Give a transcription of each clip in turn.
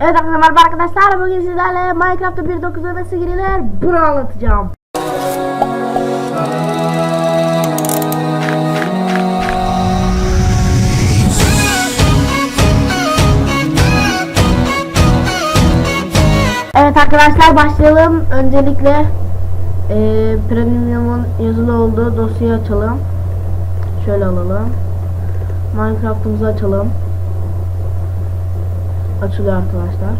Evet merhaba arkadaşlar bugün sizlerle Minecraft'ta 1.9'a nasıl girilir bunu anlatacağım. Evet arkadaşlar başlayalım. Öncelikle eee Premium'un yazılı olduğu dosyayı açalım. Şöyle alalım. Minecraft'ımızı açalım. Açılıyor arkadaşlar.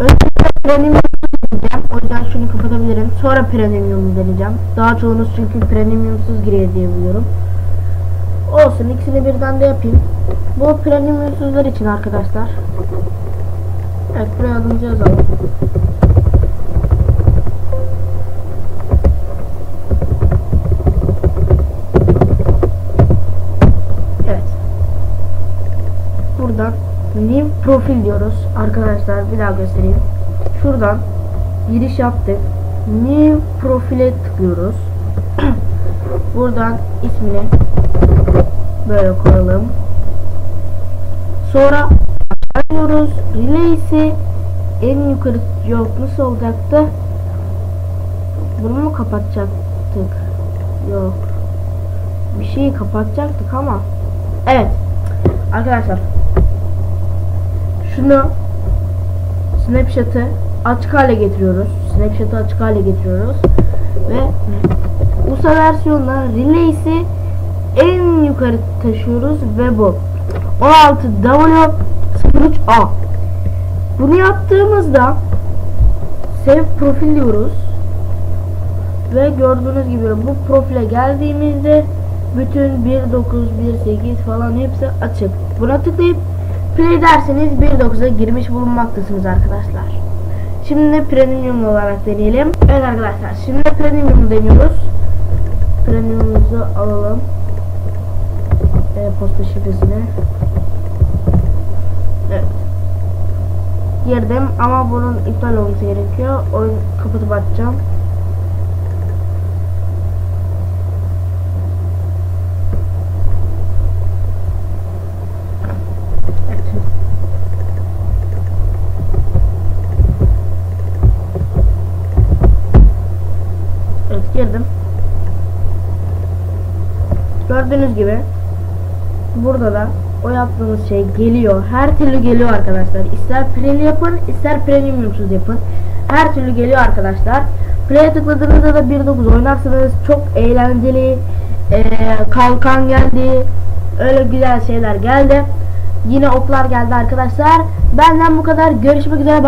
Önce premium deneyeceğim. O yüzden şunu kapatabilirim. Sonra premium deneyeceğim. Daha çoğunuz çünkü premiumsuz giriyor diye biliyorum. Olsun ikisini birden de yapayım. Bu premiumsuzlar için arkadaşlar. Evet buraya adımızı yazalım. Evet. Buradan new profil diyoruz. Arkadaşlar bir daha göstereyim. Şuradan giriş yaptık. New profile tıklıyoruz. Buradan ismini böyle koyalım. Sonra açıyoruz. Release'i en yukarı yok nasıl olacaktı? Bunu mu kapatacaktık? Yok. Bir şeyi kapatacaktık ama. Evet. Arkadaşlar şunu Snapchat'ı açık hale getiriyoruz. Snapchat'ı açık hale getiriyoruz. Ve USA versiyonla Release'i en yukarı taşıyoruz ve bu 16W03A Bunu yaptığımızda Save profil diyoruz. Ve gördüğünüz gibi bu profile geldiğimizde bütün 1.9, 1.8 falan hepsi açık. Buna tıklayıp play derseniz 1.9'a girmiş bulunmaktasınız arkadaşlar. Şimdi premium olarak deneyelim. Evet arkadaşlar şimdi premium deniyoruz. Premiumumuzu alalım. E-posta şifresini. Evet. Girdim ama bunun iptal olması gerekiyor. Oyun kapatıp açacağım. Evet. Evet girdim. Gördüğünüz gibi burada da o yaptığımız şey geliyor. Her türlü geliyor arkadaşlar. İster preli yapın, ister premiumsuz yapın. Her türlü geliyor arkadaşlar. Play'e tıkladığınızda da 1.9 oynarsanız çok eğlenceli ee, kalkan geldi. Öyle güzel şeyler geldi. Yine oklar geldi arkadaşlar. Benden bu kadar. Görüşmek üzere.